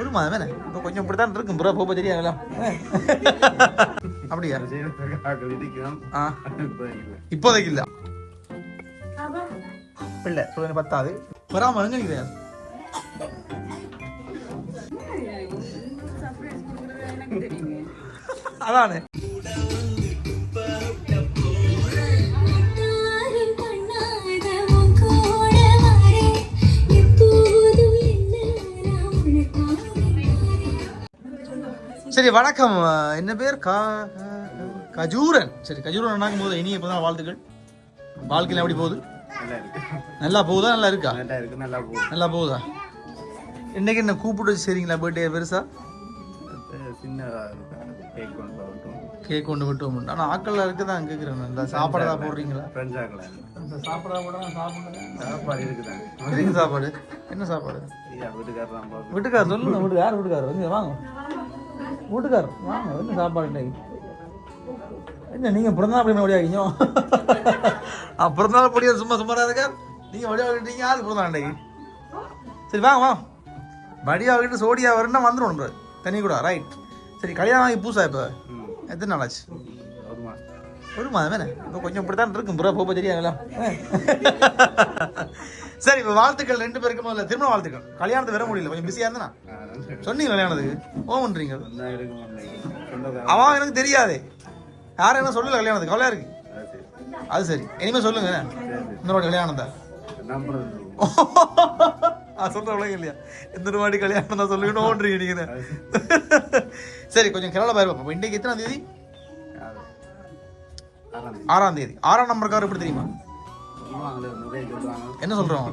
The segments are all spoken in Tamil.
ஒரு மாதம் என்ன இப்போ கொஞ்சம் இப்படி தான் இருக்கும் புறா போக தெரியாதுல அப்படியா ஆ இப்போதைக்கு இல்லை இல்லை சூழ்நிலை பத்தாது வராமல் எங்க நிற்கிறேன் அதானே சரி வணக்கம். என்ன பேர்? கா கஜூரன். சரி கஜூரன் அண்ணாக்கும் போது இனிய இப்போதான் வாழ்த்துக்கள். வாழ்க்கையில் எப்படி போகுது? நல்லா போகுதா? நல்லா இருக்கா? நல்லா போகுதா? இன்னைக்கு என்ன கூப்பிட்டு வச்சு சரிங்களா பர்த்டே பெருசா? கேக் கொண்டு விட்டு ஆனால் ஆக்கள்ல இருக்கு தான் கேட்குறேன் இந்த சாப்பாடு தான் போடுறீங்களா சாப்பாடா சாப்பாடு? என்ன சாப்பாடு? வீட்டுக்காரர் சொல்லுங்க வீட்டுக்கு யார் வீட்டுக்காரர்? வந்து வாங்க. வீட்டுக்காரர். வாங்க என்ன சாப்பாடு இன்னைக்கு என்ன நீங்க பிறந்தநாள் அப்படி ஒடியாகிங்க பிறந்தநாள் படியா சும்மா சும்மா இருக்கார் நீங்க ஒடியாகிட்டீங்க யாரு பிறந்தநாள் இன்னைக்கு சரி வாங்க வா வடியா கிட்ட சோடியா வரணும்னா வந்துடும் தனி கூட ரைட் சரி கல்யாணம் ஆகி பூசா இப்போ? எத்தனை நாள் ஆச்சு? ஒரு மாதம் என்ன? இப்போ கொஞ்சம் இப்படி தான் இருக்கும் புறா போக தெரியாதுல்ல சரி இப்போ வாழ்த்துக்கள் ரெண்டு பேருக்கும். முதல்ல திருமண வாழ்த்துக்கள். கல்யாணத்துக்கு வர முடியல. கொஞ்சம் பிஸியாக இருந்தனா? சொன்னீங்க கல்யாணத்துக்கு? ஓ பண்றீங்க. அவன் எனக்கு தெரியாதே. யாரும் என்ன சொல்லல கல்யாணத்துக்கு? கவலையா இருக்கு? அது சரி. இனிமே சொல்லுங்க. இன்னொரு கல்யாணம் தான். சொல்ற உலகம் இல்லையா? இந்த வாட்டி கல்யாணம் தான் சொல்லுங்கன்னு ஓடுறீங்க நீங்க. சரி. கொஞ்சம் கேரளா பாருப்போம் அப்போ இன்றைக்கு எத்தனை தேதி? ஆறாம் தேதி. ஆறாம் நம்பருக்கார் எப்படி தெரியுமா? என்ன சொல்றோம்?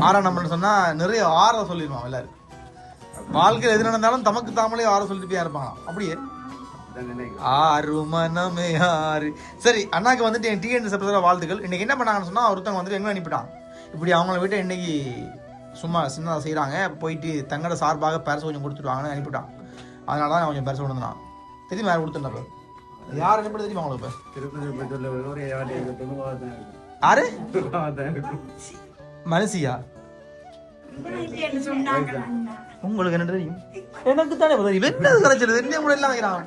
ஆறாம் நம்பர்னு சொன்னா நிறைய ஆற சொல்லிடுவான் எல்லாரும். வாழ்க்கையில் எது நடந்தாலும் தமக்கு தாமலே ஆற சொல்லிட்டு போய் இருப்பான் அப்படியே. ஆறு மனமே ஆறு. சரி அண்ணாக்கு வந்துட்டு என் டிஎன் வாழ்த்துக்கள். இன்னைக்கு என்ன பண்ணாங்கன்னு சொன்னா ஒருத்தவங்க வந்துட்டு எங்க அனுப்பிட்டான் இப்படி அவங்கள விட்டு இன்னைக்கு சும்மா சின்னதாக செய்கிறாங்க போயிட்டு தங்கட சார்பாக பரிசு கொஞ்சம் கொடுத்துருவாங்கன்னு அனுப்பிட்டான் அதனால தான் கொஞ்சம் பரிசு கொண்டு வந்தான் தெரியுமா யார் கொடுத்துருந்தப்ப யார் அனுப்பிட்டு தெரியுமா உங்களுக்கு இப்போ? யாரு மனசியா உங்களுக்கு என்ன தெரியும்? எனக்கு தானே தெரியும். என்ன கிடைச்சது என்ன கூட எல்லாம் வைக்கிறான்?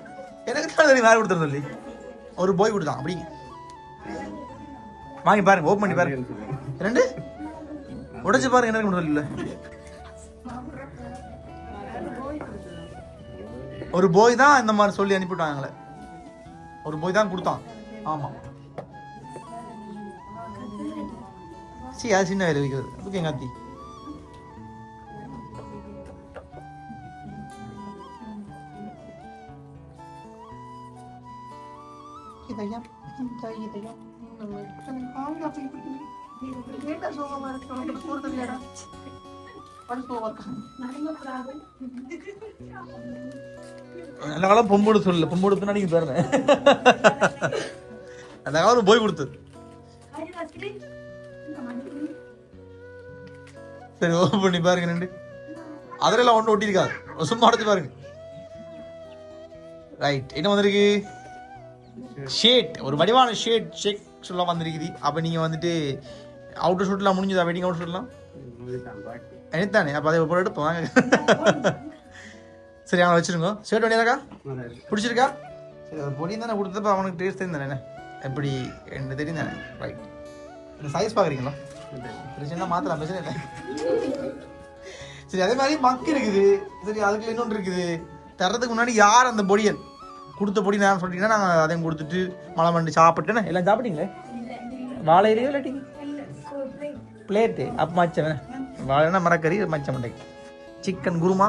எனக்கு தானே தெரியும். யார் கொடுத்துரு சொல்லி? ஒரு போய் கொடுத்தான். அப்படிங்க வாங்கி பாருங்க ஓப்பன் பண்ணி பாருங்க. ரெண்டு? உடைச்சு பாருங்க எனக்கு மட்டும் சொல்லல ஒரு போய் தான் இந்த மாதிரி சொல்லி அனுப்பிவிட்டாங்க எங்களை. ஒரு போய் தான் கொடுத்தான். ஆமா. சரி அது சின்ன வேலை வைக்கிறது அதுக்கு எங்க அத்தி இதையா இந்த இதையா நல்ல காலம் பொம்போடு சொல்லல. பொம்போடு பின்னாடி பாருங்க. அந்த காலம் போய் கொடுத்தது சரி ஓப்பன் பண்ணி பாருங்க ரெண்டு அதிலெல்லாம் ஒன்றும் ஒட்டியிருக்காது. சும்மா அடைச்சு பாருங்க. ரைட் என்ன வந்திருக்கு? ஷேட் ஒரு வடிவான ஷேட் ஷேக் சொல்ல வந்திருக்குது. அப்போ நீங்கள் வந்துட்டு அவுட்டர் ஷூட்லாம் முடிஞ்சதா? வெட்டிங் அவுட் ஷூட்லாம் எனத்தானே அப்போ அதை போட்டு எடுப்போம் வாங்க. சரி அவனை வச்சுருங்க. ஷேட் வேண்டியதாக்கா பிடிச்சிருக்கா? சரி பொடி தானே கொடுத்தப்ப அவனுக்கு டேஸ்ட் தெரியும் தானே எப்படி? என்ன தெரியும் தானே. ரைட் இந்த சைஸ் பார்க்குறீங்களா? பிரச்சனை மாற்றலாம் பிரச்சனை இல்லை. சரி அதே மாதிரி மக்கு இருக்குது. சரி அதுக்கு இன்னொன்று இருக்குது. தர்றதுக்கு முன்னாடி யார் அந்த பொடியன்? கொடுத்த பொடி நான் சொல்லிட்டீங்கன்னா நாங்கள் அதையும் கொடுத்துட்டு மலை மண்டி சாப்பிட்டேன்னா எல்லாம் சாப்பிட்டீங்களே? வாழை இலையோ இல்லாட்டி? பிளேட்டு அப்போ மச்சம் வாழைனா மரக்கறி மச்சம் மண்டை. சிக்கன் குருமா.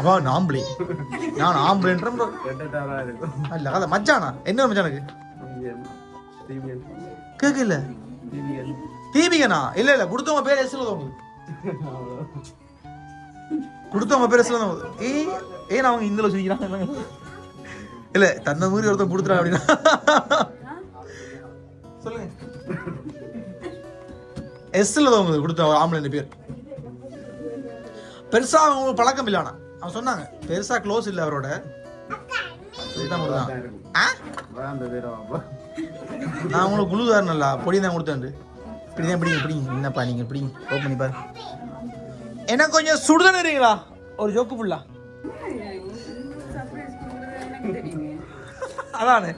அவா நாம்பளே. நான் ஆம்பளைன்ற இல்ல அதான் மச்சானா? என்ன மச்சானுக்கு கேட்கல தீபிகனா. இல்ல இல்ல கொடுத்தவங்க பேர் எஸ்ல தோங்க கொடுத்தவங்க பேர் எஸ்ல தோங்க ஏ ஏன் அவங்க இந்தில சொல்லிக்கிறாங்க இல்ல தன்னை மீறி ஒருத்தன் கொடுத்துறான் அப்படின்னா. சொல்லுங்க. எஸ்ல தோங்குது கொடுத்த ஒரு ஆம்பளை பேர். பெருசா அவங்களுக்கு பழக்கம் இல்லைண்ணா அவன் சொன்னாங்க பெருசா க்ளோஸ் இல்ல அவரோட. இதுதான். ஆ? நான் உங்களுக்கு குழு தரணும்ல பொடி தான் கொடுத்தேன் இப்படிதான் பிடிங்க பிடிங்க என்னப்பா நீங்க பிடிங்க ஓப்பன் பண்ணி பாரு. எனக்கு கொஞ்சம் சுடுதண்ணி இருக்கீங்களா ஒரு ஜோக்கு ஃபுல்லா அதானே.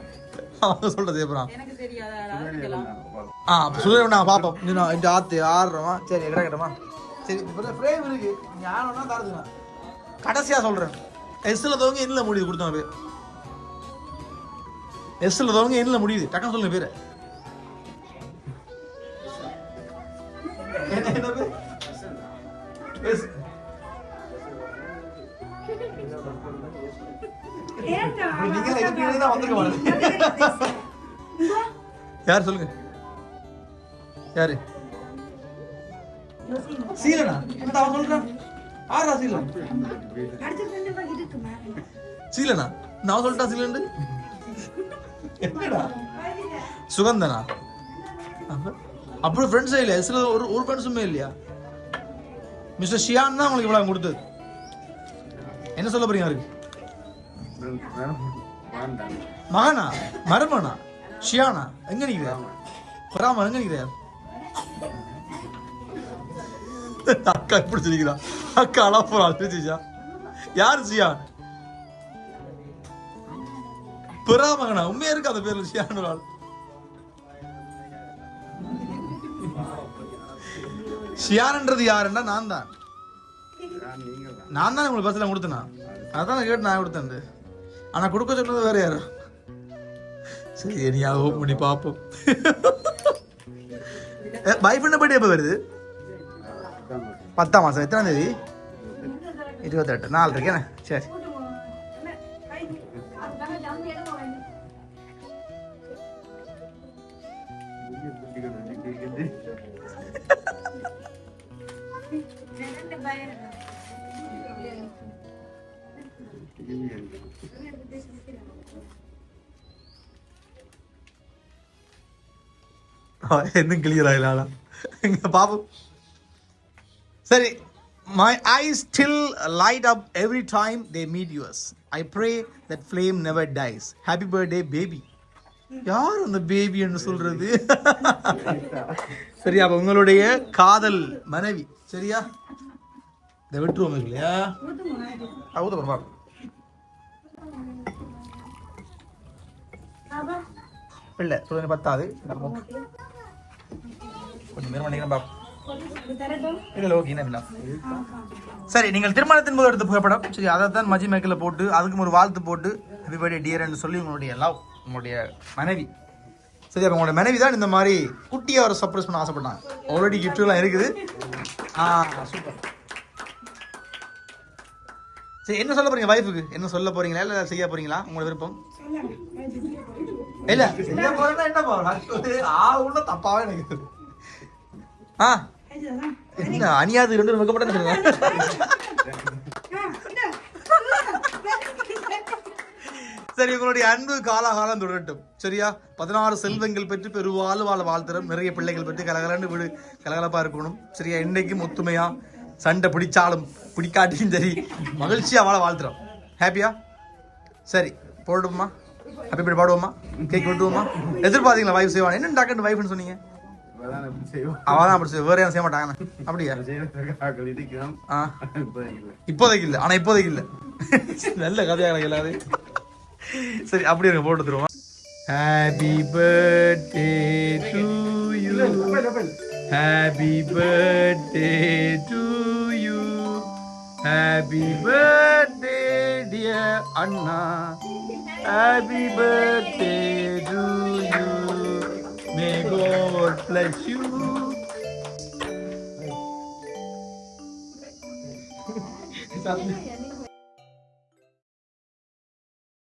அவங்க சொல்றது அப்புறம் ஆ அப்போ நான் பாப்போம். இன்னும் இந்த ஆத்து ஆடுறோமா சரி கிடக்கட்டமா சரி இப்போ ஃப்ரேம் இருக்கு. ஞானம்னா தரதுண்ணா. கடைசியாக சொல்கிறேன் எஸ்ஸில் தவங்க எண்ணில் முடிவு கொடுத்தோம் அப்படியே எஸ்ஸில் தவங்க எண்ணில் முடியுது. டக்குன்னு சொல்லுங்க பேர். என்ன என்ன யார் சொல்லுங்க? யாரு? சீலனா? என்ன அவன் சொல்றான்? ஆறா சீலன். சீலனா? நான் சொல்லிட்டா சீலன்? என்னடா? சுகந்தனா? அப்ப- அப்படி ஃப்ரெண்ட்ஸே இல்லையா? சில ஒரு ஒரு ஃப்ரெண்ட்ஸுமே இல்லையா? மிஸ்டர் ஷியான் தான் உங்களுக்கு இவ்வளவு கொடுத்தது என்ன சொல்ல போறீங்க அவருக்கு? மகனா? மருமனா ஷியானா? எங்க நிக்கிறார் பராம எங்க நிக்கிறார் அக்கா இப்படி சொல்லிக்கிறா அக்கா அழா போறா தெரிஞ்சுச்சா யார் ஷியான்? பிராமகனா? உண்மையா இருக்கு அந்த பேர்ல ஷியானு ஒரு ஆள் ஷியான்ன்றது யாருன்னா நான் தான். நான் தான் உங்களுக்கு பஸ்ல கொடுத்தேனா? அதான் நான் கேட்டு நான் கொடுத்தேன் ஆனா கொடுக்க சொன்னது வேற யாரும் சரி நீ ஓப்பன் பண்ணி பார்ப்போம். பை பண்ண எப்போ வருது? பத்தாம் மாதம் எத்தனாம் தேதி? இருபத்தெட்டு. நாலு இருக்கேண்ணே சரி. இன்னும் கிளியர் ஆகலாம் இங்க பாப்போம் சரி my eye still light up every time they meet yours I pray that flame never dies happy birthday baby யார் அந்த பேபின்னு சொல்றது? சரியா அப்ப உங்களுடைய காதல் மனைவி சரியா? இதை விட்டுருவோம் இல்லையா? ஊத்த போறோம் இல்ல சொல்லுங்க பத்தாது. கொஞ்சம் நேரம் என்ன சரி நீங்கள் திருமணத்தின் போது எடுத்த புகைப்படம். சரி அதை தான் மஜி மேக்கில் போட்டு அதுக்கும் ஒரு வாழ்த்து போட்டு ஹாப்பி பர்த்டே டியர்னு சொல்லி உங்களுடைய லவ் உங்களுடைய மனைவி. சரி அப்போ உங்களோட மனைவி தான் இந்த மாதிரி குட்டியாக அவரை சர்ப்ரைஸ் பண்ண ஆசைப்பட்டாங்க ஆல்ரெடி கிஃப்ட்லாம் இருக்குது. ஆ சூப்பர் சரி என்ன சொல்ல போறீங்க வைஃபுக்கு என்ன சொல்ல போறீங்களா இல்லை செய்ய போறீங்களா உங்களோட விருப்பம்? இல்ல செய்ய போறேன்னா என்ன போறேன் ஆ உள்ள தப்பாவே எனக்கு ஆ. என்ன அணியாது ரெண்டு வைக்கப்பட்ட சொல்லுங்க. சரி உங்களுடைய அன்பு காலாகாலம் தொடரட்டும். சரியா? பதினாறு செல்வங்கள் பெற்று பெருவாழ் வாழ வாழ்த்துறோம் நிறைய பிள்ளைகள் பெற்று கலகலன்னு வீடு கலகலப்பா இருக்கணும். சரியா? இன்னைக்கும் ஒத்துமையா? சண்டை பிடிச்சாலும் பிடிக்காட்டியும் சரி மகிழ்ச்சியா வாழ வாழ்த்துறோம் ஹாப்பியா சரி போடுமா ஹாப்பி பர்த்டே பாடுவோமா கேக் வெட்டுவோமா எதிர்பார்த்தீங்களா வைஃப் செய்வாங்க என்ன டாக்டர் வைஃப்னு சொன்னீங்க? அவன் தான் அப்படி செய்வா. வேற செய்ய மாட்டாங்க அப்படியா? ஆ. இப்போதைக்கு இல்லை. ஆனா இப்போதைக்கு இல்லை. நல்ல கதையா எனக்கு எல்லாரும். சரி அப்படி இருங்க போட்டு தருவோம் happy birthday to you happy birthday to you happy birthday dear Anna happy birthday to you may God bless you. Sabi-